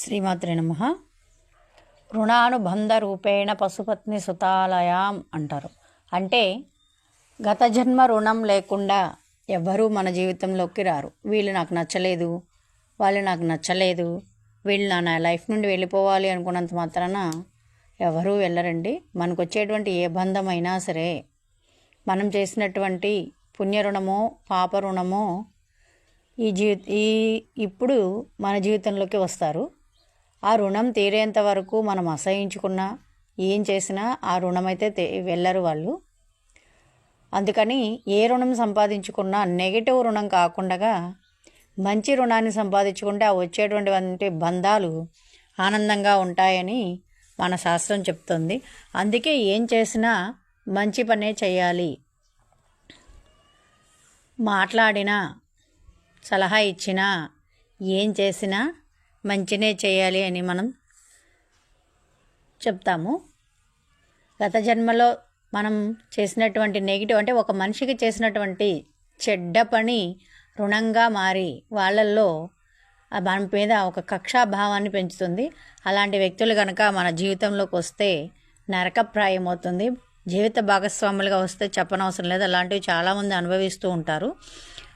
శ్రీమాత్రే నమ. రుణానుబంధ రూపేణ పశుపత్ని సుతాలయాం అంటారు. అంటే గత జన్మ రుణం లేకుండా ఎవ్వరూ మన జీవితంలోకి రారు. వీళ్ళు నాకు నచ్చలేదు వాళ్ళు నాకు నచ్చలేదు వీళ్ళు నా లైఫ్ నుండి వెళ్ళిపోవాలి అనుకున్నంత మాత్రాన ఎవరూ వెళ్ళరండి. మనకు వచ్చేటువంటి ఏ బంధమైనా సరే మనం చేసినటువంటి పుణ్యరుణమో పాప రుణమో ఈ జీ ఈ ఇప్పుడు మన జీవితంలోకి వస్తారు. ఆ రుణం తీరేంత వరకు మనం అసహించుకున్నా ఏం చేసినా ఆ రుణం అయితే వెళ్ళరు వాళ్ళు. అందుకని ఏ రుణం సంపాదించుకున్నా నెగిటివ్ రుణం కాకుండా మంచి రుణాన్ని సంపాదించుకుంటే ఆ వచ్చేటువంటి బంధాలు ఆనందంగా ఉంటాయని మన శాస్త్రం చెప్తుంది. అందుకే ఏం చేసినా మంచి పనే చేయాలి. మాట్లాడినా సలహా ఇచ్చినా ఏం చేసినా మంచినే చేయాలి అని మనం చెప్తాము. గత జన్మలో మనం చేసినటువంటి నెగిటివ్ అంటే ఒక మనిషికి చేసినటువంటి చెడ్డ పని రుణంగా మారి వాళ్ళల్లో మన మీద ఒక కక్షాభావాన్ని పెంచుతుంది. అలాంటి వ్యక్తులు కనుక మన జీవితంలోకి వస్తే నరకప్రాయం అవుతుంది. జీవిత భాగస్వాములుగా వస్తే చెప్పనవసరం లేదు. అలాంటివి చాలామంది అనుభవిస్తూ ఉంటారు.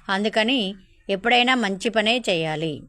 అందుకని ఎప్పుడైనా మంచి పనే చేయాలి.